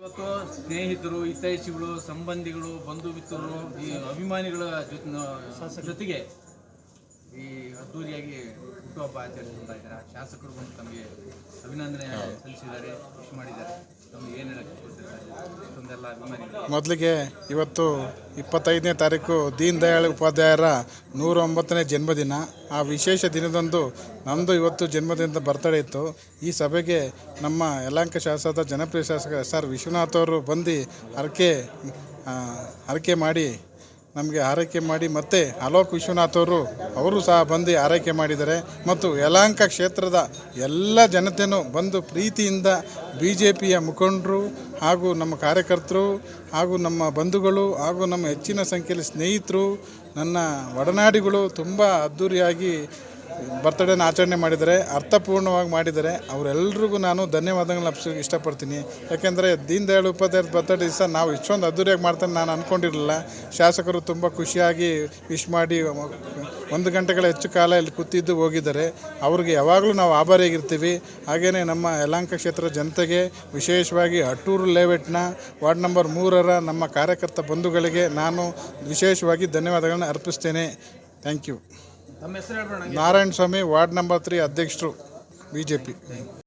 ಇವತ್ತು ಸ್ನೇಹಿತರು ಹಿತೈಷಿಗಳು ಸಂಬಂಧಿಗಳು ಬಂಧು ಮಿತ್ರರು ಈ ಅಭಿಮಾನಿಗಳ ಜೊತೆ ಜೊತೆಗೆ ಈ ಅದ್ದೂರಿಯಾಗಿ ಹುಟ್ಟುಹಬ್ಬ ಆಚರಿಸ್ತಾ ಇದ್ದಾರೆ. ಶಾಸಕರು ಬಂದು ತಮಗೆ ಅಭಿನಂದನೆ ಸಲ್ಲಿಸಿದ್ದಾರೆ ಖುಷಿ ಮಾಡಿದ್ದಾರೆ. ತಮಗೆ ಏನು ಹೇಳಕ್ಕೆ ಮೊದಲಿಗೆ ಇವತ್ತು ಇಪ್ಪತ್ತೈದನೇ ತಾರೀಕು ದೀನ್ ದಯಾಳ್ ಉಪಾಧ್ಯಾಯರ ನೂರ ಒಂಬತ್ತನೇ ಜನ್ಮದಿನ. ಆ ವಿಶೇಷ ದಿನದಂದು ನಮ್ಮದು ಇವತ್ತು ಜನ್ಮದಿನದ ಬರ್ತಡೇ ಇತ್ತು. ಈ ಸಭೆಗೆ ನಮ್ಮ ಯಲಹಂಕ ಶಾಸಕದ ಜನಪ್ರಿಯ ಶಾಸಕ ಎಸ್ ಆರ್ ವಿಶ್ವನಾಥ್ ಅವರು ಬಂದು ಹರಕೆ ಆ, ಹರಕೆ ಮಾಡಿ ನಮಗೆ ಆರೈಕೆ ಮಾಡಿ ಮತ್ತೆ ಅಲೋಕ್ ವಿಶ್ವನಾಥ್ ಅವರು ಅವರು ಸಹ ಬಂದು ಆರೈಕೆ ಮಾಡಿದ್ದಾರೆ. ಮತ್ತು ಯಲಹಂಕ ಕ್ಷೇತ್ರದ ಎಲ್ಲ ಜನತೆಯೂ ಬಂದು ಪ್ರೀತಿಯಿಂದ ಬಿ ಜೆ ಪಿಯ ಮುಖಂಡರು ಹಾಗೂ ನಮ್ಮ ಕಾರ್ಯಕರ್ತರು ಹಾಗೂ ನಮ್ಮ ಬಂಧುಗಳು ಹಾಗೂ ನಮ್ಮ ಹೆಚ್ಚಿನ ಸಂಖ್ಯೆಯಲ್ಲಿ ಸ್ನೇಹಿತರು, ನನ್ನ ಒಡನಾಡಿಗಳು ತುಂಬ ಅದ್ಧೂರಿಯಾಗಿ ಬರ್ತಡೇನ ಆಚರಣೆ ಮಾಡಿದರೆ, ಅರ್ಥಪೂರ್ಣವಾಗಿ ಮಾಡಿದರೆ, ಅವರೆಲ್ರಿಗೂ ನಾನು ಧನ್ಯವಾದಗಳನ್ನ ಅರ್ಪಿಸೋಕೆ ಇಷ್ಟಪಡ್ತೀನಿ. ಯಾಕೆಂದರೆ ದೀನ್ ದಯಾಳ್ ಉಪಾಧ್ಯಾಯ ಬರ್ತಡೇ ದಿವಸ ನಾವು ಇಷ್ಟೊಂದು ಅದ್ದೂರಿಯಾಗಿ ಮಾಡ್ತಾನೆ ನಾನು ಅಂದ್ಕೊಂಡಿರಲಿಲ್ಲ ಶಾಸಕರು ತುಂಬ ಖುಷಿಯಾಗಿ ವಿಶ್ ಮಾಡಿ ಒಂದು ಗಂಟೆಗಳ ಹೆಚ್ಚು ಕಾಲ ಇಲ್ಲಿ ಕೂತಿದ್ದು ಹೋಗಿದ್ದಾರೆ. ಅವ್ರಿಗೆ ಯಾವಾಗಲೂ ನಾವು ಆಭಾರಿಯಾಗಿರ್ತೀವಿ. ಹಾಗೆಯೇ ನಮ್ಮ ಯಲಾಂಕ ಕ್ಷೇತ್ರ ಜನತೆಗೆ ವಿಶೇಷವಾಗಿ ಅಟ್ಟೂರು ಲೇವೆಟ್ನ ವಾರ್ಡ್ ನಂಬರ್ ಮೂರರ ನಮ್ಮ ಕಾರ್ಯಕರ್ತ ಬಂಧುಗಳಿಗೆ ನಾನು ವಿಶೇಷವಾಗಿ ಧನ್ಯವಾದಗಳನ್ನ ಅರ್ಪಿಸ್ತೇನೆ. Thank you. Narayana Swamy ward number three ಅಧ್ಯಕ್ಷರು ಬಿ ಜೆ ಪಿ